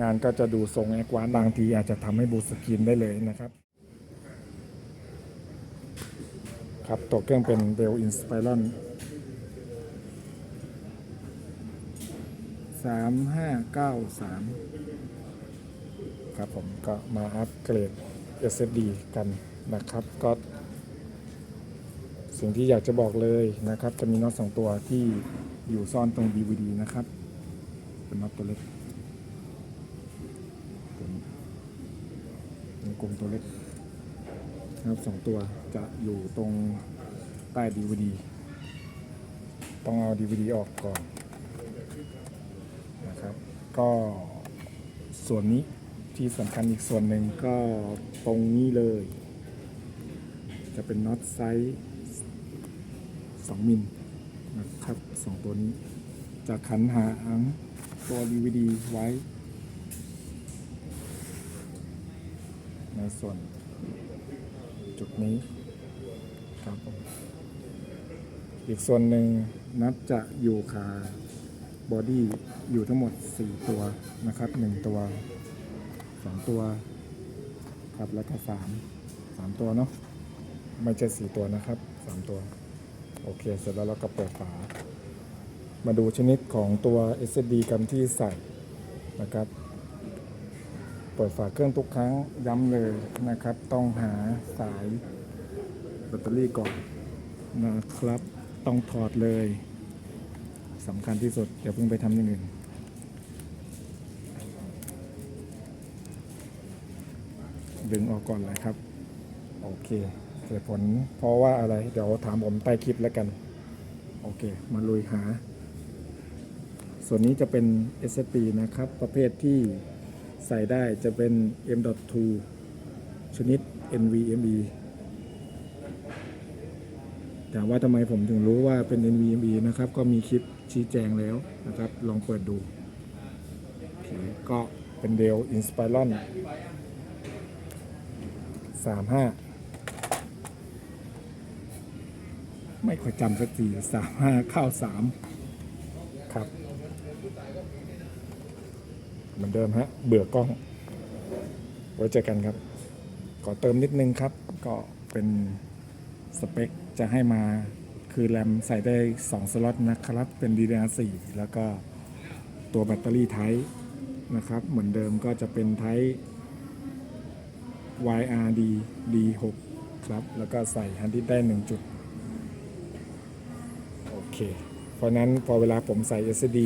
งานก็จะดูทรงแอควานบางทีอาจจะทำให้บูสกรีนได้เลยนะครับครับตัวเครื่องเป็น Dell Inspiron 3593ครับผมก็มาอัปเกรด SSD กันนะครับก็สิ่งที่อยากจะบอกเลยนะครับ จะมีน็อตสองตัวที่อยู่ซ่อนตรง DVD นะครับ เป็นน็อตตัวเล็กตัวนี้เป็น กลมตัวเล็กนะครับสองตัวจะอยู่ตรงใต้ DVD ต้องเอา DVD ออกก่อนนะครับ ก็ส่วนนี้ที่สำคัญอีกส่วนหนึ่งก็ตรงนี้เลย จะเป็นน็อตไซส์2มิลนะครับสองตัวนี้จะขันหางตัว DVD ไว้ ในส่วนจุดนี้ครับผมอีกส่วนหนึ่งนับจะอยู่ขาบอดี้อยู่ทั้งหมด 4 ตัวนะครับ 1 ตัว 2 ตัวครับแล้วก็ 3 3 ตัวเนาะไม่ใช่4ตัวนะครับ 3 ตัว โอเค เสร็จแล้วเราก็เปิดฝา มาดูชนิดของตัว SSD กันที่ใส่นะครับ ปิดฝาเครื่องทุกครั้งย้ำเลยนะครับ ต้องหาสายแบตเตอรี่ก่อนนะครับ ต้องถอดเลยสำคัญที่สุดอย่าเพิ่งไปทำอย่างอื่นดึงออกก่อนเลยครับ โอเคเหตุผลเพราะว่าอะไร เดี๋ยวถามผมใต้คลิปแล้วกัน โอเค มาลุยหา ส่วนนี้จะเป็น SSD นะครับ ประเภทที่ ใส่ได้จะเป็น M.2 ชนิด NVMe ถามว่าทำไมผมถึงรู้ว่าเป็น NVMe นะครับ ก็มีคลิปชี้แจงแล้วนะครับ ลองเปิดดูโอเคก็เป็น Dell Inspiron 35 ไม่ค่อยจำสักที35 เข้า 3 ครับ เหมือนเดิมฮะ เบื่อกล้อง ไว้เจอกันครับ ขอเติมนิดนึงครับ ก็เป็นสเปคจะให้มาคือแรมใส่ได้ 2 สล็อตนะครับ เป็น DDR4 แล้วก็ตัวแบตเตอรี่ไทป์นะครับ เหมือนเดิมก็จะเป็นไทป์ YRD D6 ครับ แล้วก็ใส่ฮันดิสได้ 1 จุด โอเค เพราะนั้นพอเวลาผมใส่ SSD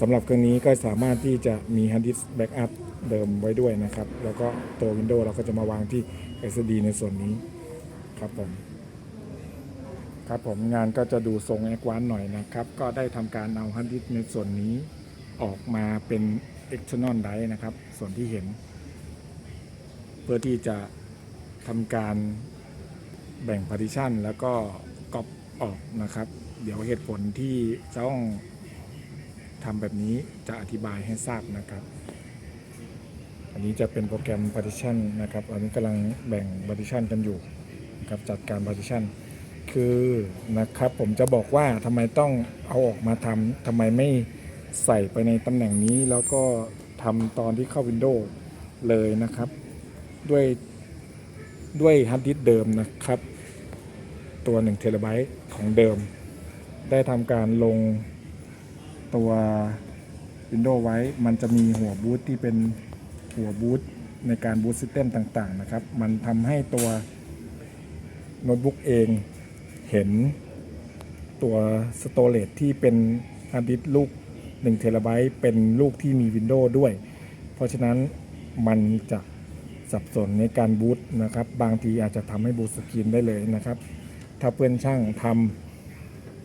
สำหรับเครื่องนี้ก็สามารถที่จะมี hard disk backup เดิมไว้ด้วยนะครับ แล้วก็ตัว Windows เราก็จะมาวางที่ SSD ในส่วนนี้ครับผมครับผมงานก็จะดูทรงแอควานหน่อยนะครับ ก็ได้ทำการเอา hard disk ในส่วนนี้ออกมาเป็น external drive นะครับ ส่วนที่เห็น เพื่อที่จะทำการแบ่ง partition แล้วก็ ออกนะครับ เดี๋ยวเหตุผลที่ต้องทำแบบนี้จะอธิบายให้ทราบนะครับ อันนี้จะเป็นโปรแกรม partition นะครับอันนี้กำลังแบ่ง partition กันอยู่นะครับจัดการ partition คือนะครับผมจะบอกว่าทำไมต้องเอาออกมาทำทำไมไม่ใส่ไปในตำแหน่งนี้แล้วก็ทำตอนที่เข้า Windows เลยนะครับ ด้วยด้วยฮาร์ดดิสก์เดิมนะครับ ตัว1เทราไบต์ของเดิม ได้ทำการลงตัว Windows ไว้ มันจะมีหัวบูตที่เป็นหัวบูตในการบูตซิสเต็มต่างๆนะครับ มันทำให้ตัวโน้ตบุ๊กเองเห็นตัวสโตรจที่เป็นฮาร์ดดิสก์ลูก1เทราไบต์เป็นลูกที่มี Windows ด้วย เพราะฉะนั้นมันจะสับสนในการบูตนะครับ บางทีอาจจะทำให้บูตสกรีนได้เลยนะครับ ถ้าเพื่อนช่างท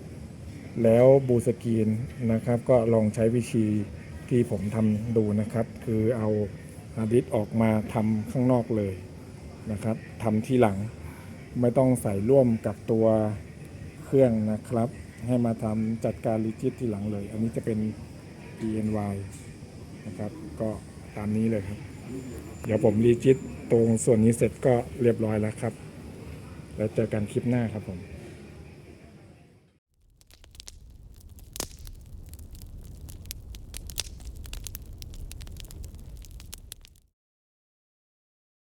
ำแล้วบูสกรีนนะครับ ก็ลองใช้วิธีที่ผมทำดูนะครับ คือเอาฮาร์ดดิสออกมาทำข้างนอกเลยนะครับทำที่หลังไม่ต้องใส่ร่วมกับตัวเครื่องนะครับ ให้มาทำจัดการรีจิตที่หลังเลย อันนี้จะเป็น DNY นะครับ ก็ตามนี้เลยครับ เดี๋ยวผมรีจิตตรงส่วนนี้เสร็จก็เรียบร้อยแล้วครับ แล้วเจอกันคลิปหน้าครับผม